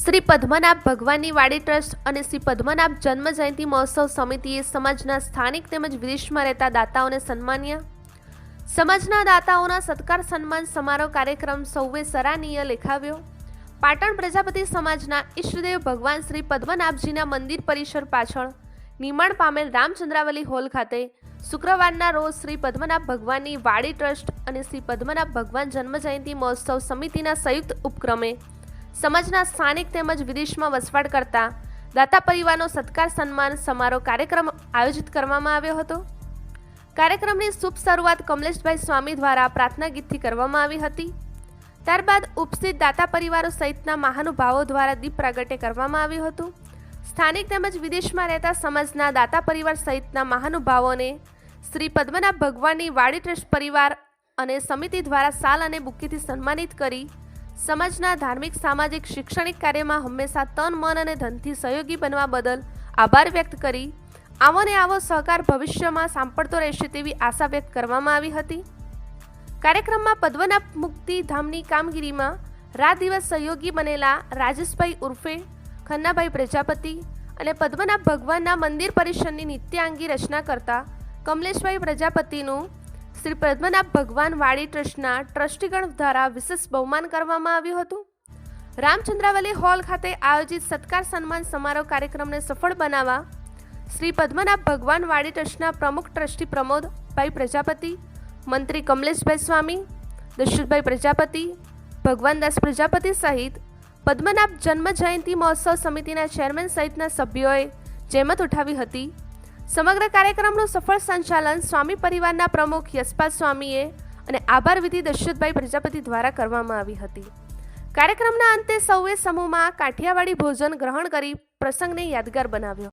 શ્રી પદ્મનાભ ભગવાનની વાડી ટ્રસ્ટ અને શ્રી પદ્મનાભ જન્મ જયંતિ મહોત્સવ સમિતિએ સમાજના સ્થાનિક તેમજ વિદેશમાં રહેતા દાતાઓને સન્માન્યા. સમાજના દાતાઓના સત્કાર સન્માન સમારોહ કાર્યક્રમ સૌએ સરાહનીય લેખાવ્યો. પાટણ પ્રજાપતિ સમાજના ઈષ્ટદેવ ભગવાન શ્રી પદ્મનાભજીના મંદિર પરિસર પાછળ, નિર્માણ પામેલ રામચંદ્રાવલી હોલ ખાતે શુક્રવારના રોજ શ્રી પદ્મનાભ ભગવાનની વાડી ટ્રસ્ટ અને શ્રી પદ્મનાભ ભગવાન જન્મ જયંતિ મહોત્સવ સમિતિના સંયુક્ત ઉપક્રમે સમાજના સ્થાનિક તેમજ વિદેશમાં વસવાટ કરતા દાતા પરિવારનો સત્કાર સન્માન સમારોહ કાર્યક્રમ આયોજિત કરવામાં આવ્યો હતો. કાર્યક્રમની શુભ શરૂઆત કમલેશભાઈ સ્વામી દ્વારા પ્રાર્થના ગીતથી કરવામાં આવી હતી. ત્યારબાદ ઉપસ્થિત દાતા પરિવારો સહિતના મહાનુભાવો દ્વારા દીપ પ્રાગટ્ય કરવામાં આવ્યું હતું. સ્થાનિક તેમજ વિદેશમાં રહેતા સમાજના દાતા પરિવાર સહિતના મહાનુભાવોને શ્રી પદ્મનાભ ભગવાનની વાડી ટ્રસ્ટ પરિવાર અને સમિતિ દ્વારા સાલ અને બુકીથી સન્માનિત કરી સમાજના ધાર્મિક, સામાજિક, શૈક્ષણિક કાર્યમાં હંમેશા તન, મન અને ધનથી સહયોગી બનવા બદલ આભાર વ્યક્ત કરી. આવો ને આવો સહકાર ભવિષ્યમાં સાંપડતો રહેશે તેવી આશા વ્યક્ત કરવામાં આવી હતી. કાર્યક્રમમાં પદ્મનાભ મુક્તિ ધામની કામગીરીમાં રાત દિવસ સહયોગી બનેલા રાજેશભાઈ ઉર્ફે, ખન્નાભાઈ પ્રજાપતિ અને પદ્મનાભ ભગવાનના મંદિર પરિસરની નિત્યાંગી રચના કરતા કમલેશભાઈ પ્રજાપતિનું શ્રી પદ્મનાભ ભગવાન વાડી ટ્રસ્ટના ટ્રસ્ટીગણ દ્વારા વિશેષ બહુમાન કરવામાં આવ્યું હતું. રામચંદ્રાવલી હોલ ખાતે આયોજિત સત્કાર સન્માન સમારોહ કાર્યક્રમને સફળ બનાવવા શ્રી પદ્મનાભ ભગવાન વાડી ટ્રસ્ટના પ્રમુખ ટ્રસ્ટી પ્રમોદભાઈ પ્રજાપતિ, મંત્રી કમલેશભાઈ સ્વામી, દશરથભાઈ પ્રજાપતિ, ભગવાનદાસ પ્રજાપતિ સહિત પદ્મનાભ જન્મ જયંતિ મહોત્સવ સમિતિના ચેરમેન સહિતના સભ્યોએ જહેમત ઉઠાવી હતી. સમગ્ર કાર્યક્રમનું સફળ સંચાલન સ્વામી પરિવારના પ્રમુખ યશપાલ સ્વામીએ અને આભાર વિધિ દશરથભાઈ પ્રજાપતિ દ્વારા કરવામાં આવી હતી. કાર્યક્રમના અંતે સૌએ સમૂહમાં કાઠિયાવાડી ભોજન ગ્રહણ કરી પ્રસંગને યાદગાર બનાવ્યો.